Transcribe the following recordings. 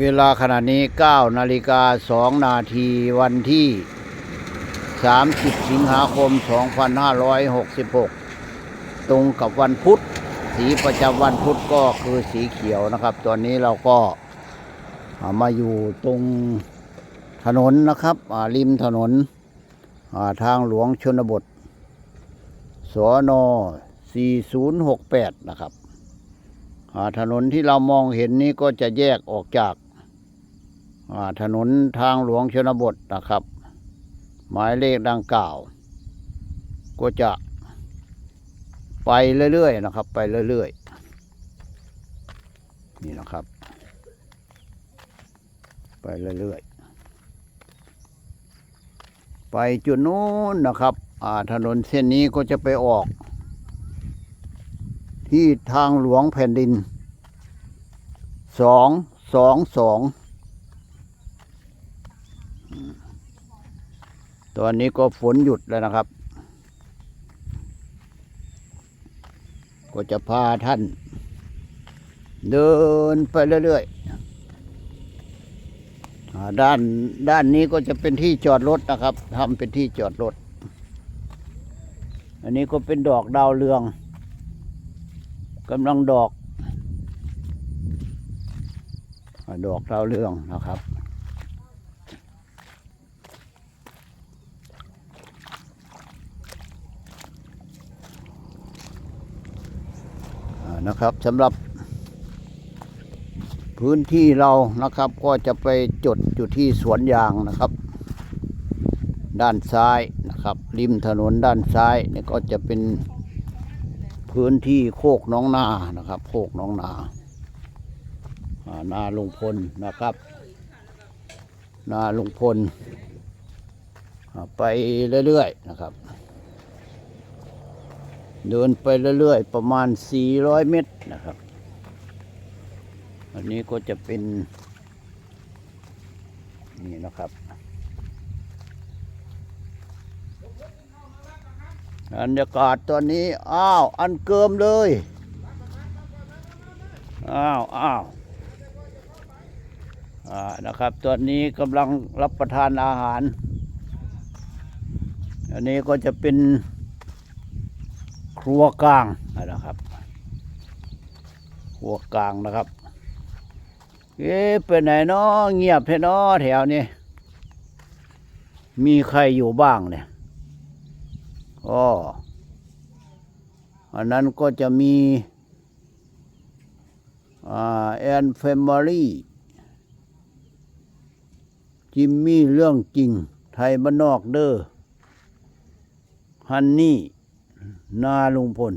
เวลาขณะนี้ 9 นาฬิกา 2 นาทีวันที่ 30 สิงหาคม 2566 ตรงกับวันพุธ สีประจำวันพุธก็คือสีเขียวนะครับ ตอนนี้เราก็ามาอยู่ตรงถนนนะครับริมถนนาทางหลวงชนบท สน 4068 นะครับ ถนนที่เรามองเห็นนี้ก็จะแยกออกจากถนนทางหลวงชนบทนะครับ หมายเลขดังกล่าว ก็จะไปเรื่อยๆนะครับ ไปเรื่อยๆนี่นะครับ ไปเรื่อยๆไปจุดนู้นนะครับถนนเส้นนี้ก็จะไปออก ที่ทางหลวงแผ่นดิน สอง สอง สอง ตอนนี้ก็ฝนหยุดแล้วนะครับ ก็จะพาท่าน เดินไปเรื่อยๆ ด้านด้านนี้ก็จะเป็นที่จอดรถนะครับทำเป็นที่จอดรถ อันนี้ก็เป็นดอกดาวเรือง กำลังดอก ดอกดาเรื่องนะครับนะครับสำหรับพื้นที่เรานะครับก็จะไปจดอยู่ที่สวนยางนะครับ ด้านซ้ายนะครับ ริมถนนด้านซ้ายนี่ก็จะเป็น พื้นที่โคกน้องนานะครับ โคกน้องนานาลุงพลนะครับ นาลุงพล ไปเรื่อยๆนะครับ เดินไปเรื่อยๆ ประมาณ 400 เมตรนะครับ อันนี้ก็จะเป็น นี่นะครับ บรรยากาศตอนนี้ อ้าว อันเกิมเลย อ้าวอ้าวอ่านะครับตอนนี้กำลังรับประทานอาหาร อันนี้ก็จะเป็นครัวกลางนะครับ ครัวกลางนะครับ เอ๊ะไปไหนเนาะเงียบแท้เนาะแถวนี้ มีใครอยู่บ้างเนี่ย อ๋ออันนั้นก็จะมีแอนเฟมอรี่จิมมี่เรื่องจริง ไทยบ้านนอกเด้อฮันนี่ นาลุงพล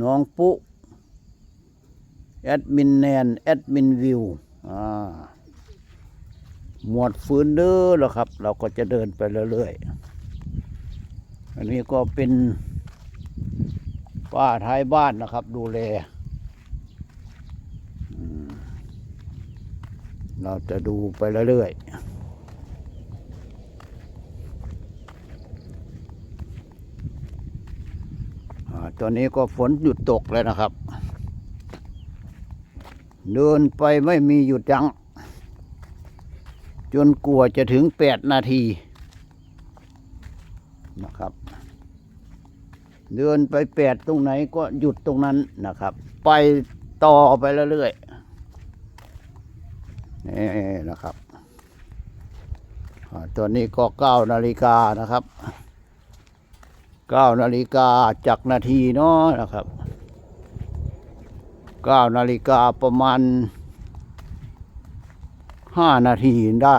น้องปุ๊แอดมินแนน แอดมินวิวหมวดฟื้นเด้อแล้วครับ เราก็จะเดินไปเรื่อยๆ อันนี้ก็เป็นป้าท้ายบ้านนะครับ ดูแลเราจะดูไปเรื่อยๆตอนนี้ก็ฝนหยุดตกแล้วนะครับ เดินไปไม่มีหยุดยัง้งจนกลัวจะถึงแปดนาที นะครับ เดินไปแปดตรงไหนก็หยุดตรงนั้นนะครับ ไปต่อไปเรื่อยๆนี่นะครับตอนนี้ก็เก้านาฬิกานะครับเก้านาฬิกาจากนาทีเนาะนะครับเก้านาฬิกาประมาณห้านาทีได้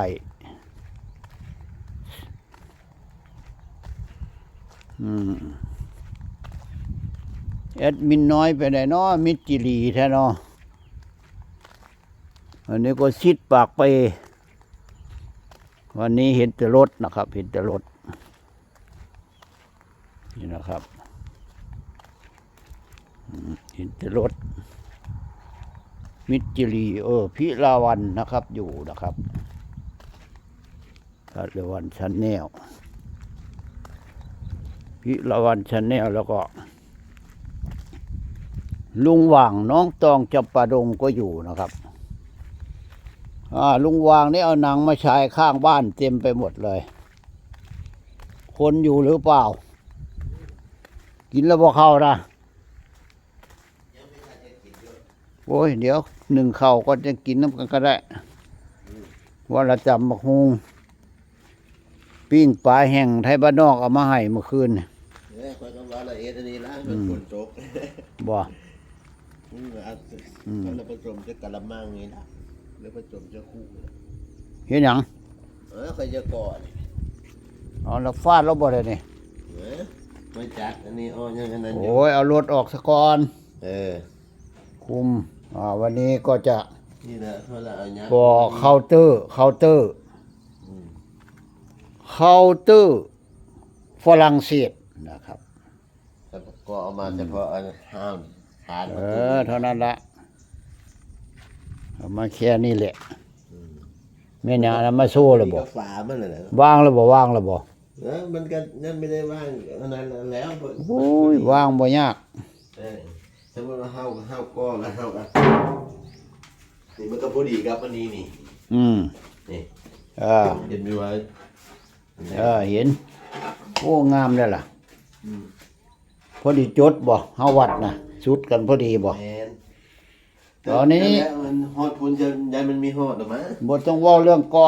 อืม แอดมินน้อยไปไหนเนาะมิดจิรีแท้เนาะอันนี้ก็ชิดปากไป วันนี้เห็นแต่รถนะครับ เห็นแต่รถนี่นะครับเห็นแต่รถ มิจิรีเออพิลาวันนะครับอยู่นะครับพิลาวันชั้นแนล พิลาวันชันแนลแล้วก็ ลุงหว่างน้องตองจำปาดงก็อยู่นะครับอ่าลุงวางนี่เอาหนังมาฉายข้างบ้านเต็มไปหมดเลย คนอยู่หรือเปล่า กินแล้วบ่เข้านะโอ้ย เดี๋ยวหนึ่งเข้าก็จะกินน้ำกันก็ได้ว่าเราจำบักฮงปิ้งปลาแห้งไทยบ้านนอกเอามาให้เมื่อคืนนี่ เอ้ยคอยกำลังละเอียดอันนี้ละมันฝนตกบ่อืมอันอืมแล้วผสมจะกะละมังนี่นะแล้วผสมจะคู่นะเห็นหยังเออใครจะก่อนเอาแล้วฟาดแล้วบ่ได้นี่เออไม่จัดอันนี้อ้อยังอันนั้นอยู่โอ้ยเอารถออกสะก่อนเออคุมอ่าวันนี้ก็จะนี่แหละเวลาเอาเนี้ยก่อเคาน์เตอร์เคาน์เตอร์อืมเคาน์เตอร์ฝรั่งเศส นะครับแต่ก็เอามาเฉพาะอันห้ามทานเออเท่านั้นละเอามาแค่นี้แหละแม่นางนั้นมาโซ่แล้วบ่นี่ก็ฝามันเลยนะวางแล้วบ่วางแล้วบ่เออมันก็นั่นไม่ได้ว่างอันนั้นแล้วโอ้ยวางบ่ยากเออสมมติว่าเฮาเฮาก้อนแล้วเฮาอะนี่มันก็พอดีครับอันนี้นี่ อืมนี่เออเห็นไหมว่าเออเห็น โอ้งามแล้วล่ะอืม พอดีจดบ่เฮาวัดนะสุดกันพอดีบ่ แมนตอนนี้ แต่มันฮอดพุ่นจะยายมันมีฮอดหรือมั้ยบ่ต้องเว้าเรื่องกอ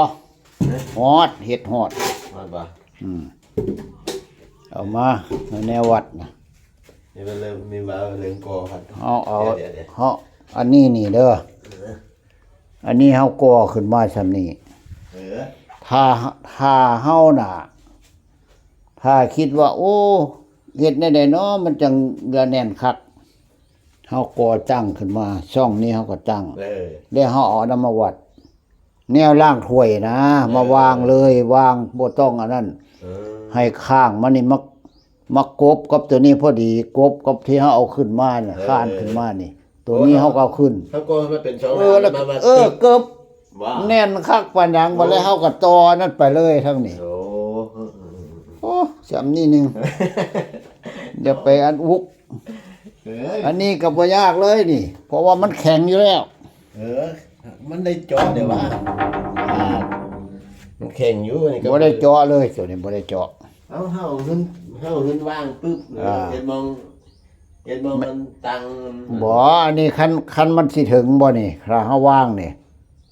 ฮอดเฮ็ดฮอด ฮอดป่ะอืมเอามาแนววัดนะนี่มันเริ่มมีว่าเรื่องกอครับเอาเอาเดี๋ยวเดี๋ยวเฮาอันนี้นี่เด้ออันนี้เฮาก่อขึ้นมาซำนี้เออถ้าถ้าเฮาน่ะ ถ้าคิดว่า โอ้ เฮ็ดได้ไดเนาะมันจังเรือแน่นคักเฮาก่อตั้งขึ้นมาช่องนี้เฮาก็ตั้งเออ แล้วเฮาเอานำมาวัด แนวล่างถ้วยนะ มาวางเลยวางบ่ต้องอันนั้น เออให้ข้างมันนี่มามากบกับตัวนี้พอดีกบกับที่เฮาเอาขึ้นมาน่ะข้านขึ้นมานี่ ตัวนี้เฮาก็เอาขึ้นถ้าก็มันเป็นช่องเออแล้วมามาเออเกือบว่าแน่นคักปานหยังบ่แล้วเฮาก็ต่อนั่นไปเลยทั้งนี้ โอ้โอ้จำนี่หนึง เดี๋ยวไปอันอุก เอออันนี้ก็บ่ยากเลยนี่ เพราะว่ามันแข็งอยู่แล้ว เออ มันได้จอเดี๋ยวว่าอ่ามันแข่งอยู่นี่ก็บ่ได้เจาะเลยตัวนี้บ่ได้เจาะ เอาเฮาขึ้นเฮาขึ้นว่างปึ๊บอ่า เห็นมองเห็นมองมันตังบ่อันนี้คันคันมันสิถึงบ่นี่ถ้าเฮาวางนี่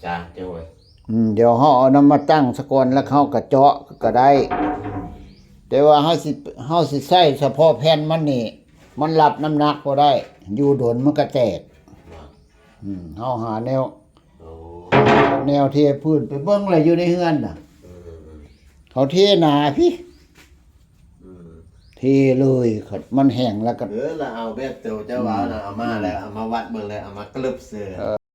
จ้าจังหวะอืมเดี๋ยวเฮาเอานำมาตั้งสะก่อนแล้วเฮาก็เจาะก็ได้ แต่ว่าเฮาสิเฮาสิใช้เฉพาะแผ่นมันนี่ มันรับน้ำหนักบ่ได้ อยู่โดนมันก็แตกอืมเฮาหาแนว โอ้แนวเทพื้นไปเบิ่งอะไรอยู่ในเฮือนน่ะอืมเขาเทหนาพี่อืมเทเลยครับมันแห้งแล้วก็ เออเราเอาแบบเตียวเจ้าว่าน่ะเอามาแล้วเอามาวัดเบิ่งแล้วเอามากลึบเสือ